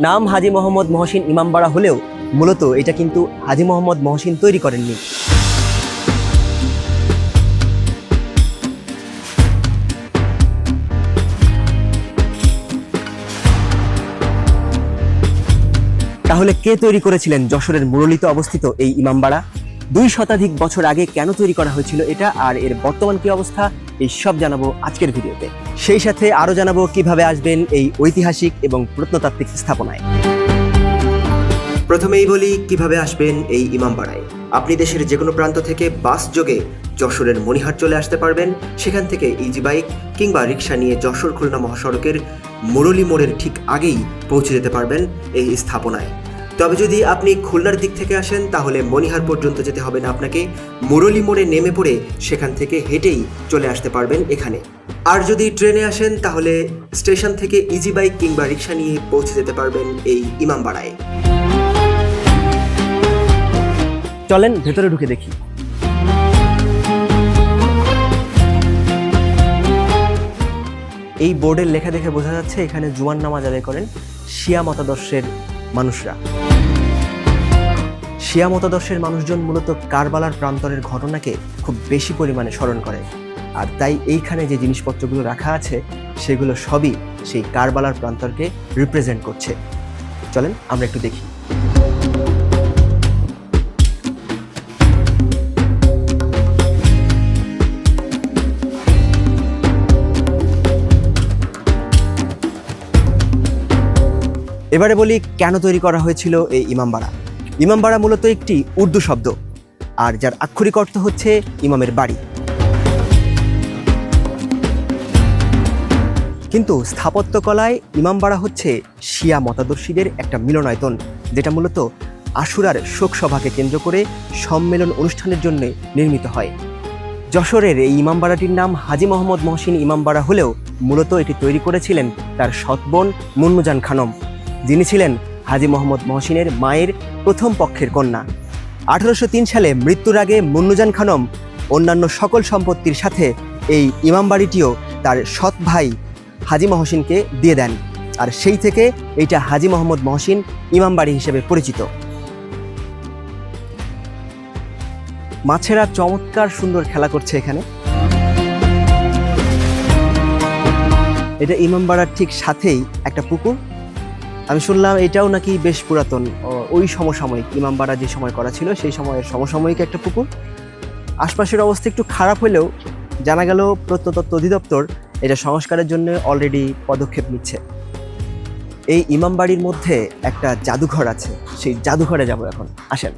নাম হাজি মোহাম্মদ মহসিন ইমামবাড়া হলেও মূলত এটা কিন্তু হাজি মোহাম্মদ মহসিন তৈরি করেননি। তাহলে কে তৈরি করেছিলেন যশোরের মুরলিতে অবস্থিত এই ইমামবাড়া দুই শতাধিক বছর আগে কেন তৈরি করা হয়েছিল এটা? আর এর বর্তমান কি অবস্থা? এই সব জানাব আজকের ভিডিওতে। সেই সাথে আরও জানাব কীভাবে আসবেন এই ঐতিহাসিক এবং প্রত্নতাত্ত্বিক স্থাপনায়। প্রথমেই বলি কীভাবে আসবেন এই ইমামবাড়ায় আপনি দেশের যে কোনো প্রান্ত থেকে বাস যোগে যশোরের মণিহাট চলে আসতে পারবেন। সেখান থেকে ইজি বাইক কিংবা রিক্সা নিয়ে যশোর খুলনা মহাসড়কের মুরলী মোড়ের ঠিক আগেই পৌঁছে যেতে পারবেন এই স্থাপনায়। তবে যদি আপনি খুলনার দিক থেকে আসেন, তাহলে মণিহার পর্যন্ত যেতে হবে না আপনাকে। মুরলী মোড়ে নেমে পড়ে সেখান থেকে হেঁটেই চলে আসতে পারবেন এখানে। আর যদি ট্রেনে আসেন, তাহলে স্টেশন থেকে ইজি বাইক কিংবা রিক্সা নিয়ে পৌঁছে যেতে পারবেন এই ইমামবাড়ায়। চলেন, ভেতরে ঢুকে দেখি। এই বোর্ডের লেখা দেখে বোঝা যাচ্ছে, এখানে জুয়ান নামাজ আদায় করেন শিয়া মতাদর্শের মানুষরা। শিয়া মতাদর্শের মানুষজন মূলত কারবালার প্রান্তরের ঘটনাকে খুব বেশি পরিমাণে স্মরণ করে। আর তাই এইখানে যে জিনিসপত্রগুলো রাখা আছে, সেগুলো সবই সেই কারবালার প্রান্তরকে রিপ্রেজেন্ট করছে। চলেন আমরা একটু দেখি। এবারে বলি কেন তৈরি করা হয়েছিল এই ইমামবাড়া। ইমামবাড়া মূলত একটি উর্দু শব্দ, আর যার আক্ষরিক অর্থ হচ্ছে ইমামের বাড়ি। কিন্তু স্থাপত্যকলায় ইমামবাড়া হচ্ছে শিয়া মতাদর্শীদের একটা মিলনায়তন, যেটা মূলত আশুরার শোকসভাকে কেন্দ্র করে সম্মেলন অনুষ্ঠানের জন্য নির্মিত হয়। যশোরের এই ইমামবাড়াটির নাম হাজি মোহাম্মদ মহসিন ইমামবাড়া হলেও মূলত এটি তৈরি করেছিলেন তার সৎবোন মুন্নুজান খানম। যিনি ছিলেন হাজি মোহাম্মদ মহসিনের মায়ের প্রথম পক্ষের কন্যা। আঠারোশো তিন সালে মৃত্যুর আগে মুন্নুজান খানম অন্যান্য সকল সম্পত্তির সাথে এই ইমামবাড়িটিও তার সৎ ভাই হাজি মহসিনকে দিয়ে দেন আর সেই থেকে এইটা হাজি মোহাম্মদ মহসিন ইমামবাড়ি হিসেবে পরিচিত। মাছেরা চমৎকার সুন্দর খেলা করছে এখানে। এটা ইমামবাড়ার ঠিক সাথেই একটা পুকুর। আমি শুনলাম এটাও নাকি বেশ পুরাতন। ওই সমসাময়িক ইমামবাড়া যে সময় করা ছিল, সেই সময়ের সমসাময়িক একটা পুকুর। আশপাশের অবস্থা একটু খারাপ হলেও জানা গেল প্রত্নতত্ত্ব অধিদপ্তর এটা সংস্কারের জন্য অলরেডি পদক্ষেপ নিচ্ছে। এই ইমামবাড়ির মধ্যে একটা জাদুঘর আছে, সেই জাদুঘরে যাব এখন। আসেন।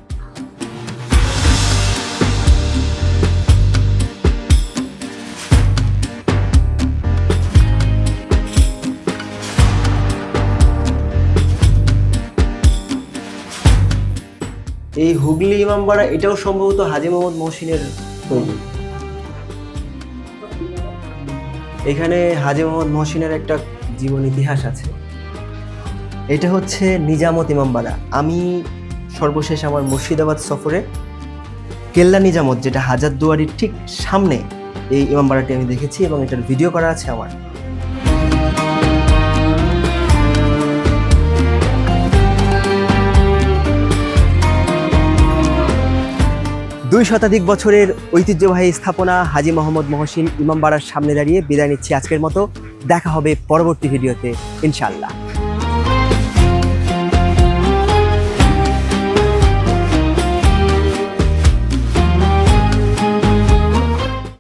এই হুগলি ইমামবাড়া এটাও সম্ভবত হাজি মোহাম্মদ মহসিনের তৈরি এখানে হাজি মোহাম্মদ মহসিনের একটা জীবন ইতিহাস আছে। এটা হচ্ছে নিজামত ইমামবাড়া আমি সর্বশেষ আমার মুর্শিদাবাদ সফরে কেল্লা নিজামত, যেটা হাজারদুয়ারির ঠিক সামনে এই ইমামবাড়াটি আমি দেখেছি এবং এটার ভিডিও করা আছে আমার। দুই শতাধিক বছরের ঐতিহ্যবাহী স্থাপনা হাজি মোহাম্মদ মহসিন ইমামবাড়ার সামনে দাঁড়িয়ে বিদায় নিচ্ছি আজকের মতো। দেখা হবে পরবর্তী ভিডিওতে, ইনশাআল্লাহ।